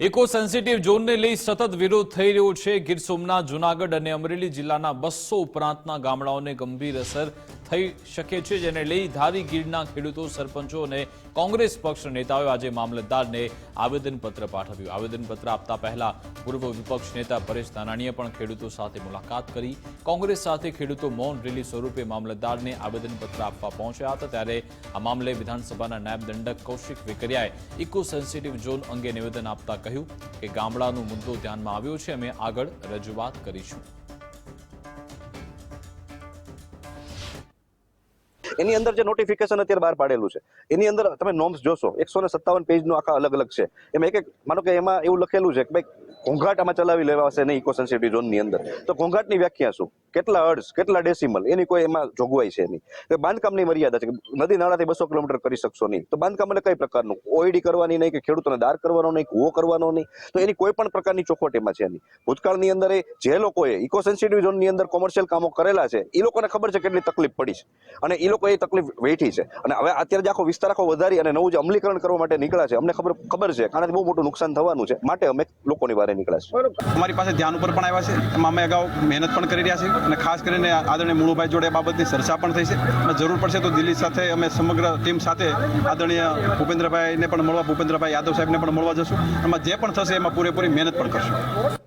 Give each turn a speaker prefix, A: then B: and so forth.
A: Eco sensitive ઝોનને લઈ સતત વિરોધ થઈ રહ્યો છે. ગીર સોમનાથ, જુનાગઢ અને અમરેલી જિલ્લાના બસો ઉપરાંતના ગામડાઓને ગંભીર અસર થઈ શકે છે જેને લઈ ધારી ગીરના ખેડૂતો, સરપંચો અને કોંગ્રેસ પક્ષ નેતાઓએ આજે મામલતદારને આવેદનપત્ર પાઠવ્યું. આવેદનપત્ર આપતા પહેલા પૂર્વ વિપક્ષ નેતા પરેશ ધાનાણીએ પણ ખેડૂતો સાથે મુલાકાત કરી. કોંગ્રેસ સાથે ખેડૂતો મૌન રેલી સ્વરૂપે મામલતદારને આવેદનપત્ર આપવા પહોંચ્યા હતા. ત્યારે આ મામલે વિધાનસભાના નાયબ દંડક કૌશિક વેકરિયાએ ઇકો સેન્સિટિવ ઝોન અંગે નિવેદન આપતા કહ્યું કે, ગામડાનો મુદ્દો ધ્યાનમાં આવ્યો છે. અમે આગળ રજૂઆત કરીશું.
B: એની અંદર જે નોટિફિકેશન અત્યારે બહાર પાડેલું છે, એની અંદર તમે નોમ્સ જોશો એકસો ને સત્તાવન પેજનું આખા અલગ અલગ છે. એમાં એક એક, માનો કે એમાં એવું લખેલું છે કે ભાઈ ઘોંઘાટ આમાં ચલાવી લેવાશે નહીં ઇકો સેન્સિટિવ ઝોનની અંદર. તો ઘોંઘાટની વ્યાખ્યા શું? કેટલા અર્ડ્સ કેટલા ડેસિમલ, એની કોઈ એમાં જોગવાઈ છે નહીં. કે બાંધકામની મર્યાદા છે કે નદી નાળાથી બસો કિલોમીટર કરી શકશો નહીં. તો બાંધકામ એટલે કઈ પ્રકારનું? ઓઈડી કરવાની નહીં કે ખેડૂતોને દાર કરવાનો નહીં, કૂવો કરવાનો નહીં? તો એની કોઈ પણ પ્રકારની ચોખવટ એમાં છે નહીં. ભૂતકાળની અંદર જે લોકોએ ઇકો સેન્સિટિવ ઝોનની અંદર કોમર્શિયલ કામો કરેલા છે એ લોકોને ખબર છે કેટલી તકલીફ પડી છે. અને એ લોકો એ તકલીફ વેઠી છે. અને હવે અત્યારે જે આખો વિસ્તાર આખો વધારી અને નવું જે અમલીકરણ કરવા માટે નીકળ્યા છે, અમને ખબર ખબર છે. કારણ કે બહુ મોટું નુકસાન થવાનું છે. માટે અમે લોકોની વારે નીકળ્યા છે
C: અમારી પાસે ધ્યાન ઉપર પણ આવ્યા છે. એમાં અમે અગાઉ મહેનત પણ કરી રહ્યા છીએ. અને ખાસ કરીને આદરણીય મુળુભાઈ જોડે બાબતની ચર્ચા પણ થઈ છે. અને જરૂર પડશે તો દિલ્હી સાથે અમે સમગ્ર ટીમ સાથે આદરણીય ભૂપેન્દ્રભાઈને પણ મળવા, ભૂપેન્દ્રભાઈ યાદવ સાહેબને પણ મળવા જશું. એમાં જે પણ થશે એમાં પૂરેપૂરી મહેનત પણ કરશું.